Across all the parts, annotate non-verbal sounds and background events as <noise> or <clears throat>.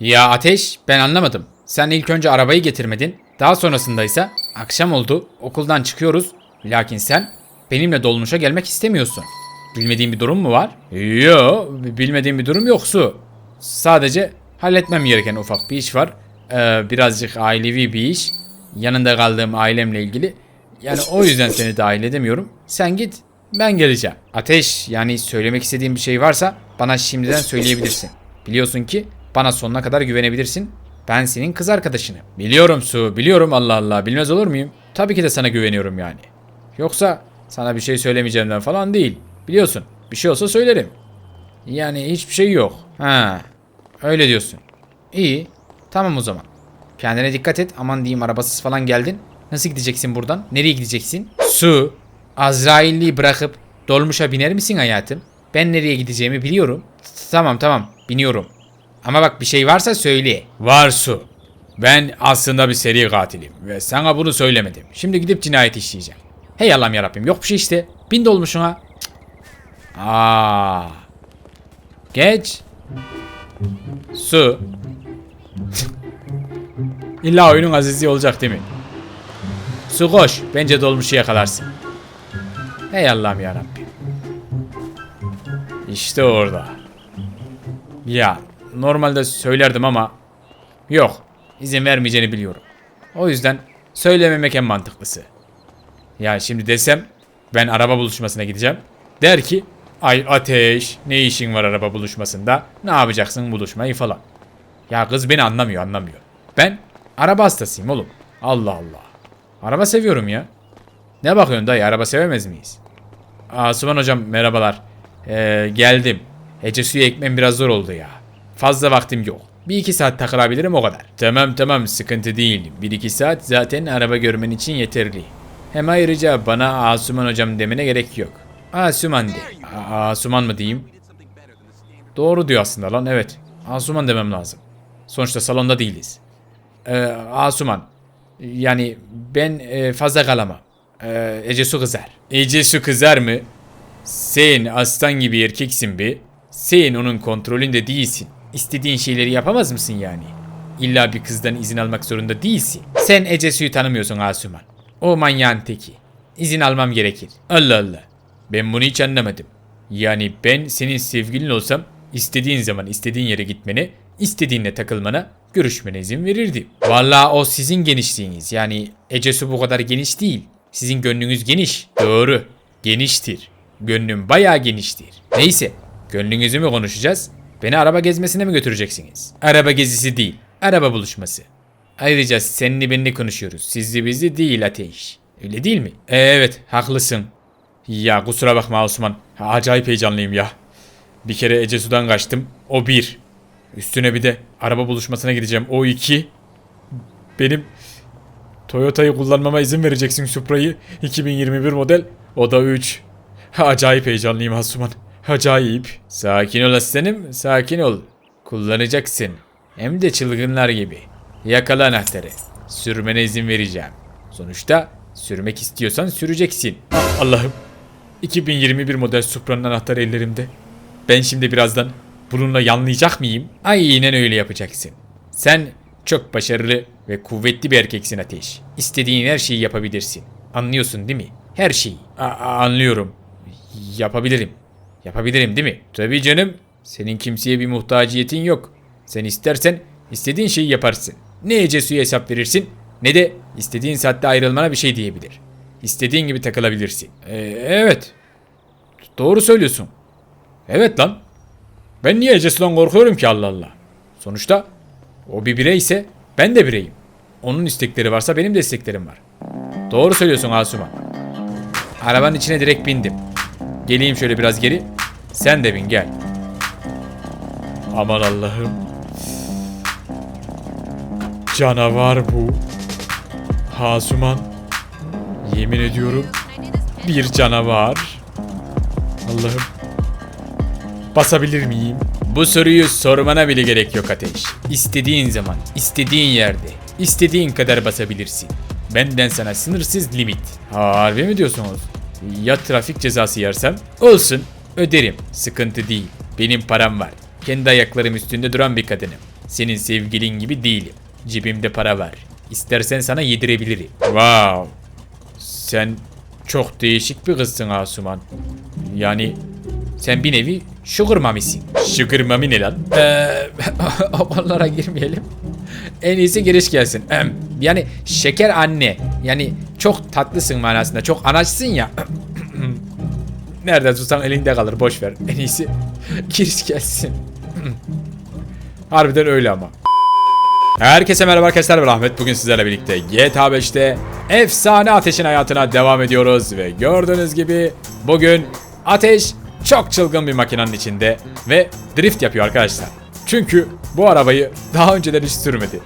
Ya Ateş ben anlamadım. Sen ilk önce arabayı getirmedin. Daha sonrasında ise akşam oldu. Okuldan çıkıyoruz. Lakin sen benimle dolmuşa gelmek istemiyorsun. Bilmediğin bir durum mu var? Yo, bilmediğim bir durum yok Su. Sadece halletmem gereken ufak bir iş var. Ee, birazcık ailevi bir iş. Yanında kaldığım ailemle ilgili. Yani o yüzden seni dahil edemiyorum. Sen git, ben geleceğim. Ateş, yani söylemek istediğin bir şey varsa bana şimdiden söyleyebilirsin. Biliyorsun ki bana sonuna kadar güvenebilirsin. Ben senin kız arkadaşınım. Biliyorum Su, biliyorum Allah Allah. Bilmez olur muyum? Tabii ki de sana güveniyorum yani. Yoksa sana bir şey söylemeyeceğimden falan değil. Biliyorsun, bir şey olsa söylerim. Yani hiçbir şey yok. Ha, öyle diyorsun. İyi, tamam o zaman. Kendine dikkat et. Aman diyeyim arabasız falan geldin. Nasıl gideceksin buradan? Nereye gideceksin? Su. Azrailliği bırakıp dolmuşa biner misin hayatım? Ben nereye gideceğimi biliyorum. Tamam tamam biniyorum. Ama bak bir şey varsa söyle. Var Su. Ben aslında bir seri katilim ve sana bunu söylemedim. Şimdi gidip cinayet işleyeceğim. Hey Allah'ım yarabbim yok bir şey işte. Bin dolmuşuna. Cık. Aa. Geç. Su. <laughs> İlla oyunun azizi olacak değil mi? Su koş. Bence dolmuşu yakalarsın. Ey Allah'ım yarabbim. İşte orada. Ya normalde söylerdim ama yok. izin vermeyeceğini biliyorum. O yüzden söylememek en mantıklısı. Ya şimdi desem ben araba buluşmasına gideceğim. Der ki ay ateş ne işin var araba buluşmasında ne yapacaksın buluşmayı falan. Ya kız beni anlamıyor anlamıyor. Ben araba hastasıyım oğlum. Allah Allah. Araba seviyorum ya. Ne bakıyorsun dayı araba sevemez miyiz? Asuman hocam merhabalar. Ee, geldim. Ece suyu ekmem biraz zor oldu ya. Fazla vaktim yok. Bir iki saat takılabilirim o kadar. Tamam tamam sıkıntı değil. Bir iki saat zaten araba görmen için yeterli. Hem ayrıca bana Asuman hocam demene gerek yok. Asuman de. A- Asuman mı diyeyim? Doğru diyor aslında lan evet. Asuman demem lazım. Sonuçta salonda değiliz. Ee, Asuman. Yani ben e, fazla kalamam. Ee, Ece su kızar. Ece su kızar mı? Sen aslan gibi erkeksin be. Sen onun kontrolünde değilsin. İstediğin şeyleri yapamaz mısın yani? İlla bir kızdan izin almak zorunda değilsin. Sen Ece Su'yu tanımıyorsun Asuman. O manyağın teki. İzin almam gerekir. Allah Allah. Ben bunu hiç anlamadım. Yani ben senin sevgilin olsam istediğin zaman istediğin yere gitmene, istediğinle takılmana, görüşmene izin verirdim. Vallahi o sizin genişliğiniz. Yani Ece Su bu kadar geniş değil. Sizin gönlünüz geniş. Doğru. Geniştir. Gönlüm bayağı geniştir. Neyse. Gönlünüzü mü konuşacağız? Beni araba gezmesine mi götüreceksiniz? Araba gezisi değil. Araba buluşması. Ayrıca seninle benimle konuşuyoruz. Sizli bizli değil ateş. Öyle değil mi? Ee, evet haklısın. Ya kusura bakma Osman. Acayip heyecanlıyım ya. Bir kere Ece Su'dan kaçtım. O bir. Üstüne bir de araba buluşmasına gideceğim. O iki. Benim Toyota'yı kullanmama izin vereceksin Supra'yı. 2021 model. O da 3. Acayip heyecanlıyım Asuman. Acayip. Sakin ol aslanım, sakin ol. Kullanacaksın. Hem de çılgınlar gibi. Yakala anahtarı. Sürmene izin vereceğim. Sonuçta sürmek istiyorsan süreceksin. Ah, Allah'ım. 2021 model Supra'nın anahtarı ellerimde. Ben şimdi birazdan bununla yanlayacak mıyım? Aynen öyle yapacaksın. Sen çok başarılı ve kuvvetli bir erkeksin Ateş. İstediğin her şeyi yapabilirsin. Anlıyorsun değil mi? Her şeyi. A- anlıyorum. Yapabilirim. Yapabilirim değil mi? Tabii canım. Senin kimseye bir muhtaciyetin yok. Sen istersen istediğin şeyi yaparsın. Ne Ece suya hesap verirsin ne de istediğin saatte ayrılmana bir şey diyebilir. İstediğin gibi takılabilirsin. Ee, evet. Doğru söylüyorsun. Evet lan. Ben niye Ece Su'dan korkuyorum ki Allah Allah. Sonuçta o bir birey ise ben de bireyim. Onun istekleri varsa benim de isteklerim var. Doğru söylüyorsun Asuman. Arabanın içine direkt bindim. Geleyim şöyle biraz geri. Sen de bin gel. Aman Allah'ım. Canavar bu. Hasuman. Yemin ediyorum bir canavar. Allah'ım. Basabilir miyim? Bu soruyu sormana bile gerek yok Ateş. İstediğin zaman, istediğin yerde, istediğin kadar basabilirsin. Benden sana sınırsız limit. Harbi mi diyorsunuz? Ya trafik cezası yersem? Olsun, öderim. Sıkıntı değil. Benim param var. Kendi ayaklarım üstünde duran bir kadınım. senin sevgilin gibi değilim. Cebimde para var. İstersen sana yedirebilirim. Wow. Sen çok değişik bir kızsın Asuman. Yani sen bir nevi sugar mamisin. Sugar mami ne lan? Eee <laughs> onlara girmeyelim. En iyisi giriş gelsin. Yani şeker anne. Yani çok tatlısın manasında. Çok anaçsın ya. <coughs> Nereden tutsan elinde kalır. Boş ver. En iyisi <laughs> giriş gelsin. <coughs> Harbiden öyle ama. Herkese merhaba arkadaşlar ben Ahmet. Bugün sizlerle birlikte GTA 5'te efsane ateşin hayatına devam ediyoruz. Ve gördüğünüz gibi bugün ateş çok çılgın bir makinenin içinde ve drift yapıyor arkadaşlar. Çünkü bu arabayı daha önceden hiç sürmedi.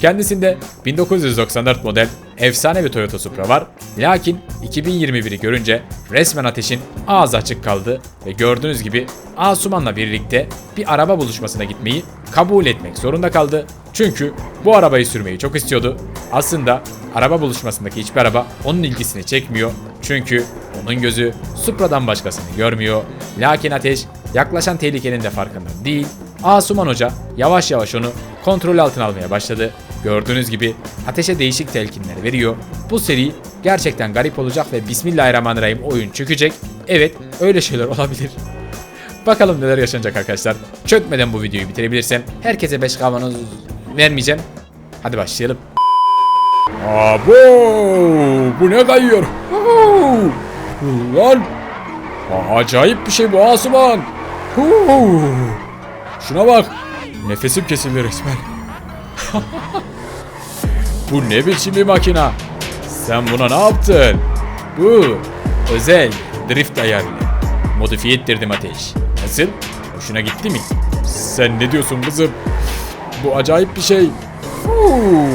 Kendisinde 1994 model efsane bir Toyota Supra var. Lakin 2021'i görünce resmen ateşin ağzı açık kaldı ve gördüğünüz gibi Asuman'la birlikte bir araba buluşmasına gitmeyi kabul etmek zorunda kaldı. Çünkü bu arabayı sürmeyi çok istiyordu. Aslında araba buluşmasındaki hiçbir araba onun ilgisini çekmiyor. Çünkü onun gözü Supra'dan başkasını görmüyor. Lakin ateş yaklaşan tehlikenin de farkında değil. Asuman Hoca yavaş yavaş onu kontrol altına almaya başladı. Gördüğünüz gibi ateşe değişik telkinler veriyor. Bu seri gerçekten garip olacak ve Bismillahirrahmanirrahim oyun çökecek. Evet öyle şeyler olabilir. <laughs> Bakalım neler yaşanacak arkadaşlar. Çökmeden bu videoyu bitirebilirsem herkese 5 kavanoz vermeyeceğim. Hadi başlayalım. Abo, bu ne kayıyor? Lan, acayip bir şey bu Asuman. Huu! Şuna bak, nefesim kesildi resmen. <laughs> bu ne biçim bir makina? Sen buna ne yaptın? Bu özel drift ayarlı. Modifiye ettirdim ateş. Nasıl? Hoşuna gitti mi? Sen ne diyorsun kızım? Bu acayip bir şey. Huu!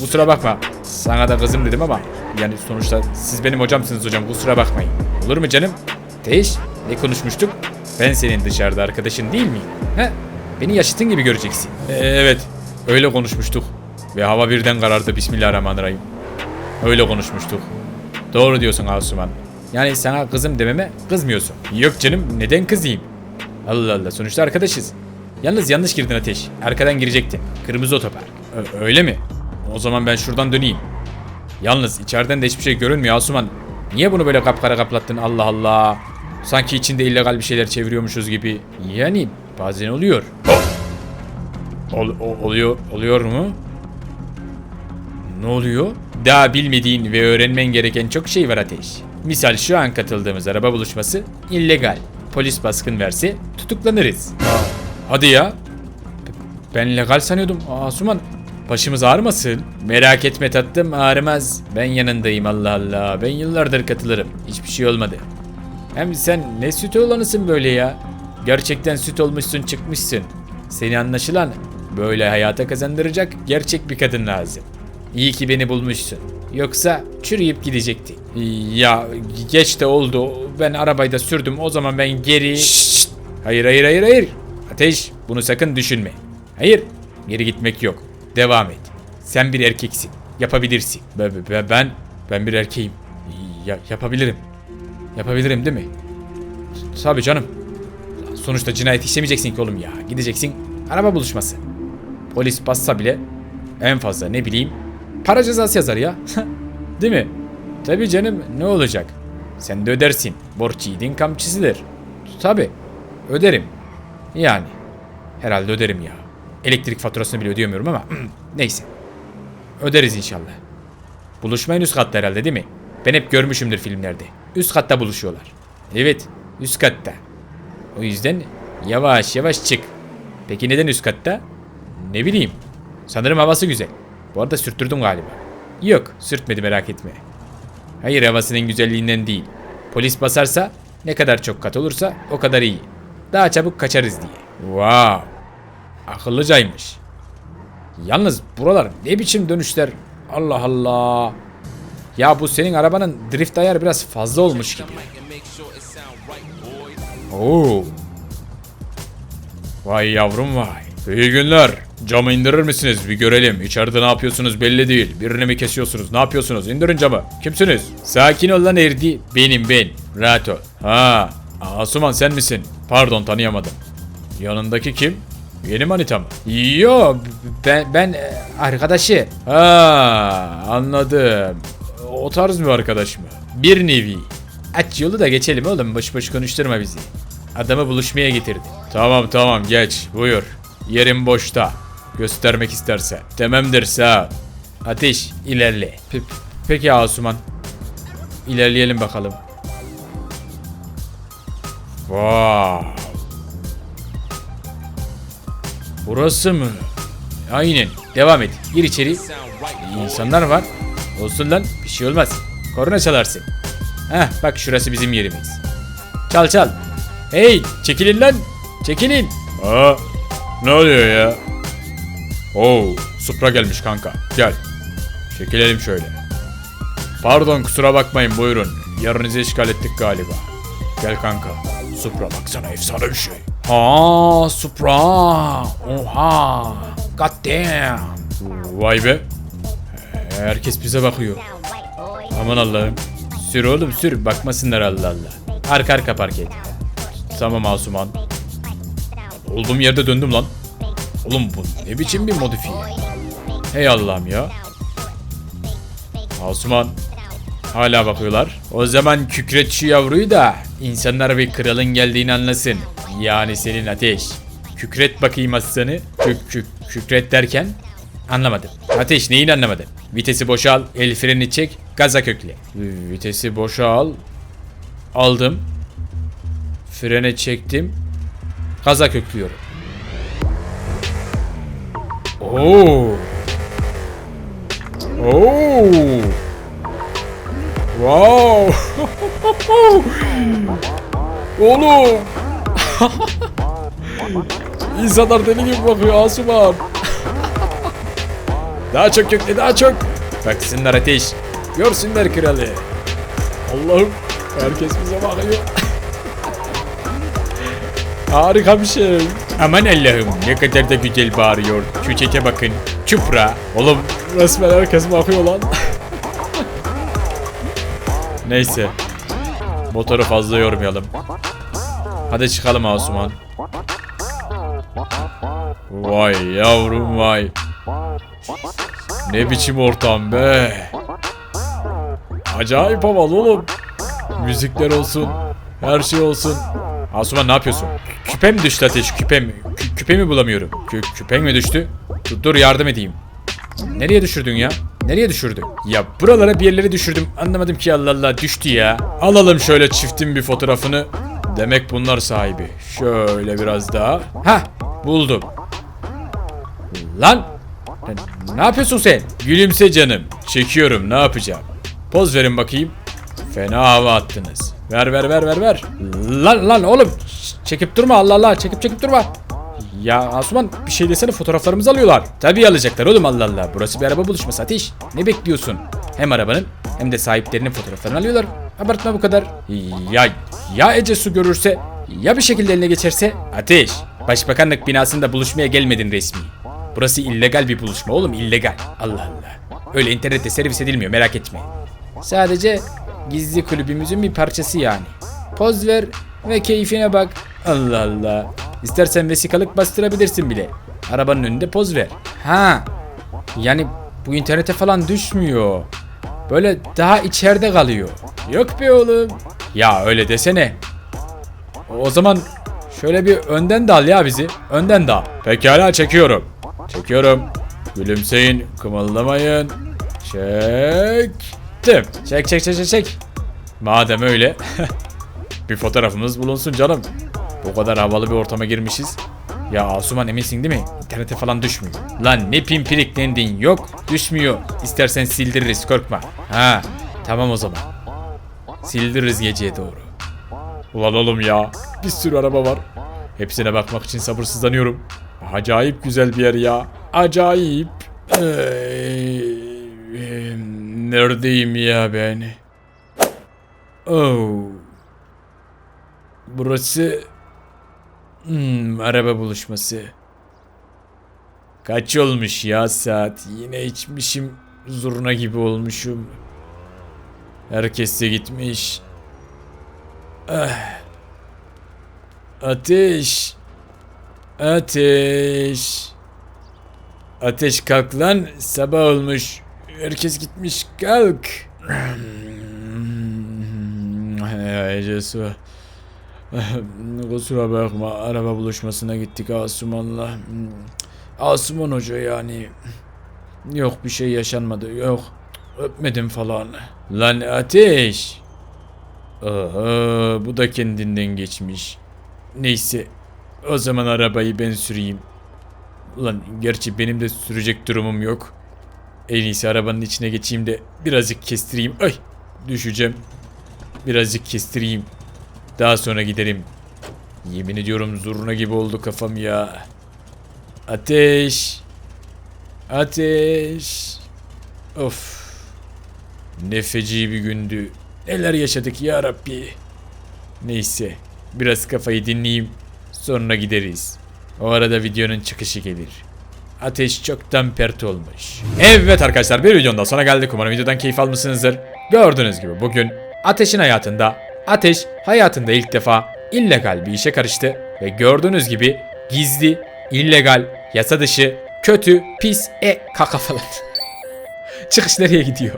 Kusura bakma. Sana da kızım dedim ama yani sonuçta siz benim hocamsınız hocam kusura bakmayın. Olur mu canım? Teş ne konuşmuştuk? Ben senin dışarıda arkadaşın değil miyim? He? Beni yaşıtın gibi göreceksin. Ee, evet öyle konuşmuştuk. Ve hava birden karardı Bismillahirrahmanirrahim. Öyle konuşmuştuk. Doğru diyorsun Asuman. Yani sana kızım dememe kızmıyorsun. Yok canım neden kızayım? Allah Allah sonuçta arkadaşız. Yalnız yanlış girdin Ateş. Arkadan girecektin. Kırmızı otopark. Ö- öyle mi? O zaman ben şuradan döneyim. Yalnız içeriden de hiçbir şey görünmüyor Asuman. Niye bunu böyle kapkara kaplattın Allah Allah. Sanki içinde illegal bir şeyler çeviriyormuşuz gibi. Yani bazen oluyor. Ol- o- oluyor oluyor mu? Ne oluyor? Daha bilmediğin ve öğrenmen gereken çok şey var Ateş. Misal şu an katıldığımız araba buluşması illegal. Polis baskın verse tutuklanırız. Hadi ya. Ben legal sanıyordum. Asuman başımız ağrımasın. Merak etme tatlım ağrımaz. Ben yanındayım Allah Allah. Ben yıllardır katılırım. Hiçbir şey olmadı. Hem sen ne süt olanısın böyle ya. Gerçekten süt olmuşsun çıkmışsın. Seni anlaşılan böyle hayata kazandıracak gerçek bir kadın lazım. İyi ki beni bulmuşsun. Yoksa çürüyüp gidecekti. Ya geç de oldu. Ben arabayı da sürdüm. O zaman ben geri... Şşt! Hayır hayır hayır hayır. Ateş bunu sakın düşünme. Hayır. Geri gitmek yok. Devam et. Sen bir erkeksin. Yapabilirsin. Ben, ben, ben bir erkeğim. Ya, yapabilirim. Yapabilirim değil mi? Tabii canım. Sonuçta cinayet işlemeyeceksin ki oğlum ya. Gideceksin araba buluşması. Polis bassa bile en fazla ne bileyim para cezası yazar ya. <laughs> Değil mi? Tabii canım ne olacak? Sen de ödersin. Borç yiğidin kamçısıdır. Tabii öderim. Yani herhalde öderim ya. Elektrik faturasını bile ödeyemiyorum ama <clears throat> neyse. Öderiz inşallah. Buluşma en üst katta herhalde değil mi? Ben hep görmüşümdür filmlerde. Üst katta buluşuyorlar. Evet, üst katta. O yüzden yavaş yavaş çık. Peki neden üst katta? Ne bileyim. Sanırım havası güzel. Bu arada sürttürdüm galiba. Yok, sürtmedi merak etme. Hayır havasının güzelliğinden değil. Polis basarsa ne kadar çok kat olursa o kadar iyi. Daha çabuk kaçarız diye. Wow. Akıllıcaymış. Yalnız buralar ne biçim dönüşler? Allah Allah. Ya bu senin arabanın drift ayarı biraz fazla olmuş gibi. Oo. Vay yavrum vay. İyi günler. Camı indirir misiniz? Bir görelim. İçeride ne yapıyorsunuz belli değil. Birini mi kesiyorsunuz? Ne yapıyorsunuz? İndirin camı. Kimsiniz? Sakin ol lan Erdi. Benim ben. Rahat ol. Ha. Asuman sen misin? Pardon tanıyamadım. Yanındaki kim? Yeni manita mı? Yo ben, ben e, arkadaşı. Ha anladım. O tarz mı arkadaş mı? Bir nevi. Aç yolu da geçelim oğlum boş boş konuşturma bizi. Adamı buluşmaya getirdi. Tamam tamam geç buyur. Yerim boşta. Göstermek istersen. Tamamdır sağ. Ateş ilerle. Pe- peki Asuman. İlerleyelim bakalım. Wow. Burası mı? Aynen. Devam et. Gir içeri. İnsanlar var. Olsun lan. Bir şey olmaz. Korna çalarsın. Heh bak şurası bizim yerimiz. Çal çal. Hey çekilin lan. Çekilin. Aa, ne oluyor ya? Oo, Supra gelmiş kanka. Gel. Çekilelim şöyle. Pardon kusura bakmayın buyurun. Yarınızı işgal ettik galiba. Gel kanka. Supra baksana efsane bir şey. Ha Supra. Oha. God damn. Vay be. Herkes bize bakıyor. Aman Allah'ım. Sür oğlum sür. Bakmasınlar Allah Allah. Arka arka park et. Tamam Asuman. Olduğum yerde döndüm lan. Oğlum bu ne biçim bir modifiye? Hey Allah'ım ya. Asuman. Hala bakıyorlar. O zaman kükret şu yavruyu da insanlar bir kralın geldiğini anlasın. Yani senin ateş. Kükret bakayım aslanı. Kük, kük, kükret derken anlamadım. Ateş neyini anlamadın? Vitesi boşal, el freni çek, gaza kökle. Vitesi boşal. Aldım. Frene çektim. Gaza köklüyorum. Oo. Oo. Wow. <laughs> Oğlum. <laughs> İnsanlar deli gibi bakıyor Asuman. <laughs> daha çok kökle daha çok. Baksınlar ateş. Görsünler kralı. Allah'ım. Herkes bize bakıyor. Harika bir şey. Aman Allah'ım ne kadar da güzel bağırıyor. Şu bakın. Çupra. Oğlum resmen herkes bakıyor lan. Neyse. Motoru fazla yormayalım. Hadi çıkalım Asuman. Vay yavrum vay. Ne biçim ortam be. Acayip havalı oğlum. Müzikler olsun. Her şey olsun. Asuman ne yapıyorsun? Küpem düştü ateş küpem. Kü- küpemi bulamıyorum. Kü küpen mi düştü? Dur, dur yardım edeyim. Nereye düşürdün ya? Nereye düşürdün? Ya buralara bir yerlere düşürdüm. Anlamadım ki Allah Allah düştü ya. Alalım şöyle çiftin bir fotoğrafını. Demek bunlar sahibi. Şöyle biraz daha. Ha buldum. Lan ne- ne yapıyorsun sen? Gülümse canım. Çekiyorum ne yapacağım? Poz verin bakayım. Fena hava attınız. Ver ver ver ver ver. Lan lan oğlum. Çekip durma Allah Allah. Çekip çekip durma. Ya Asuman bir şey desene fotoğraflarımızı alıyorlar. Tabii alacaklar oğlum Allah Allah. Burası bir araba buluşması Ateş. Ne bekliyorsun? Hem arabanın hem de sahiplerinin fotoğraflarını alıyorlar. Abartma bu kadar. Ya ya Ece su görürse ya bir şekilde eline geçerse Ateş. Başbakanlık binasında buluşmaya gelmedin resmi. Burası illegal bir buluşma oğlum illegal. Allah Allah. Öyle internette servis edilmiyor merak etme. Sadece gizli kulübümüzün bir parçası yani. Poz ver ve keyfine bak. Allah Allah. İstersen vesikalık bastırabilirsin bile. Arabanın önünde poz ver. Ha. Yani bu internete falan düşmüyor. Böyle daha içeride kalıyor. Yok be oğlum. Ya öyle desene. O zaman şöyle bir önden dal ya bizi. Önden dal. Pekala çekiyorum. Çekiyorum. Gülümseyin, kımıldamayın. Çektim. Çek çek çek çek. Madem öyle. <laughs> bir fotoğrafımız bulunsun canım. Bu kadar havalı bir ortama girmişiz. Ya Asuman eminsin değil mi? İnternete falan düşmüyor. Lan ne pimpiriklendin yok düşmüyor. İstersen sildiririz korkma. Ha tamam o zaman. Sildiririz geceye doğru. Ulan oğlum ya bir sürü araba var. Hepsine bakmak için sabırsızlanıyorum. Acayip güzel bir yer ya. Acayip. Ee, neredeyim ya ben? Oh. Burası Hmm, araba buluşması. Kaç olmuş ya saat? Yine içmişim. Zurna gibi olmuşum. Herkes de gitmiş. Ah. Ateş. Ateş. Ateş kalk lan. Sabah olmuş. Herkes gitmiş. Kalk. Ay Cesu. Kusura bakma. Araba buluşmasına gittik Asuman'la. Asuman Hoca yani. Yok bir şey yaşanmadı. Yok. Öpmedim falan. Lan ateş. Aha, bu da kendinden geçmiş. Neyse. O zaman arabayı ben süreyim. Ulan gerçi benim de sürecek durumum yok. En iyisi arabanın içine geçeyim de birazcık kestireyim. Ay düşeceğim. Birazcık kestireyim. Daha sonra giderim. Yemin ediyorum zurna gibi oldu kafam ya. Ateş. Ateş. Of. Ne feci bir gündü. Neler yaşadık ya Rabbi. Neyse. Biraz kafayı dinleyeyim. Sonra gideriz. O arada videonun çıkışı gelir. Ateş çoktan pert olmuş. Evet arkadaşlar bir videonun daha sonra geldik. Umarım videodan keyif almışsınızdır. Gördüğünüz gibi bugün Ateş'in hayatında Ateş hayatında ilk defa illegal bir işe karıştı ve gördüğünüz gibi gizli, illegal, yasa dışı, kötü, pis, e, kaka falan. <laughs> Çıkış nereye gidiyor?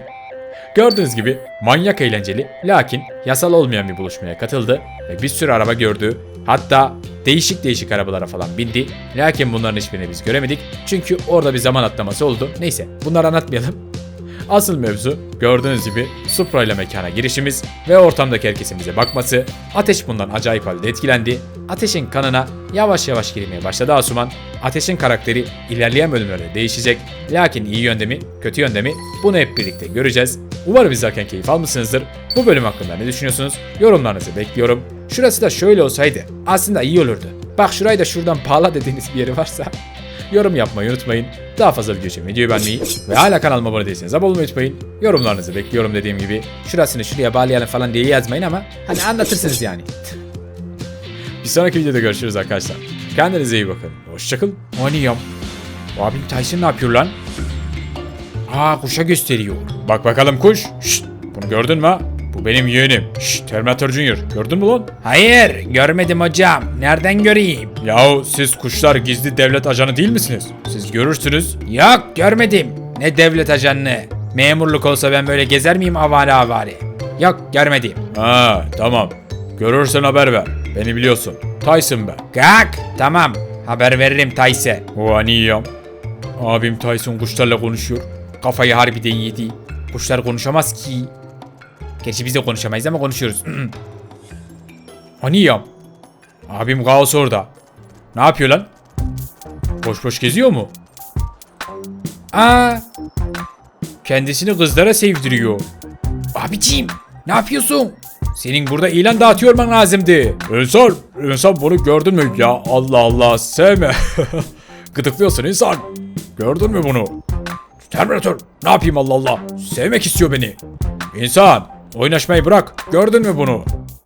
Gördüğünüz gibi manyak eğlenceli lakin yasal olmayan bir buluşmaya katıldı ve bir sürü araba gördü. Hatta değişik değişik arabalara falan bindi. Lakin bunların hiçbirini biz göremedik. Çünkü orada bir zaman atlaması oldu. Neyse bunları anlatmayalım. <laughs> Asıl mevzu gördüğünüz gibi Supra ile mekana girişimiz ve ortamdaki herkesin bize bakması. Ateş bundan acayip halde etkilendi. Ateş'in kanına yavaş yavaş girmeye başladı Asuman. Ateş'in karakteri ilerleyen bölümlerde değişecek. Lakin iyi yönde mi, kötü yönde mi bunu hep birlikte göreceğiz. Umarım izlerken keyif almışsınızdır. Bu bölüm hakkında ne düşünüyorsunuz? Yorumlarınızı bekliyorum. Şurası da şöyle olsaydı aslında iyi olurdu. Bak şurayı da şuradan bağla dediğiniz bir yeri varsa <laughs> yorum yapmayı unutmayın. Daha fazla video için videoyu beğenmeyi ve hala kanalıma abone değilseniz abone olmayı unutmayın. Yorumlarınızı bekliyorum dediğim gibi. Şurasını şuraya bağlayalım falan diye yazmayın ama hani anlatırsınız yani. <laughs> bir sonraki videoda görüşürüz arkadaşlar. Kendinize iyi bakın. Hoşçakalın. Oynayam. Abim Tyson ne yapıyor lan? Aa kuşa gösteriyor. Bak bakalım kuş. Şşt, bunu gördün mü? Bu benim yeğenim. Şşt, Terminator Junior. Gördün mü lan? Hayır, görmedim hocam. Nereden göreyim? Yahu siz kuşlar gizli devlet ajanı değil misiniz? Siz görürsünüz. Yok, görmedim. Ne devlet ajanı? Memurluk olsa ben böyle gezer miyim avare avare? Yok, görmedim. Ha, tamam. Görürsen haber ver. Beni biliyorsun. Tyson ben. Kalk, tamam. Haber veririm Tyson. O aniyim. Abim Tyson kuşlarla konuşuyor. Kafayı harbiden yedi. Kuşlar konuşamaz ki. Gerçi biz de konuşamayız ama konuşuyoruz. <clears throat> Aniyam. Abim kaos orada. Ne yapıyor lan? Boş boş geziyor mu? Aa. Kendisini kızlara sevdiriyor. Abiciğim ne yapıyorsun? Senin burada ilan dağıtıyor olman lazımdı. İnsan, insan bunu gördün mü ya? Allah Allah sevme. <laughs> Gıdıklıyorsun insan. Gördün mü bunu? Terminator ne yapayım Allah Allah. Sevmek istiyor beni. İnsan oynaşmayı bırak. Gördün mü bunu?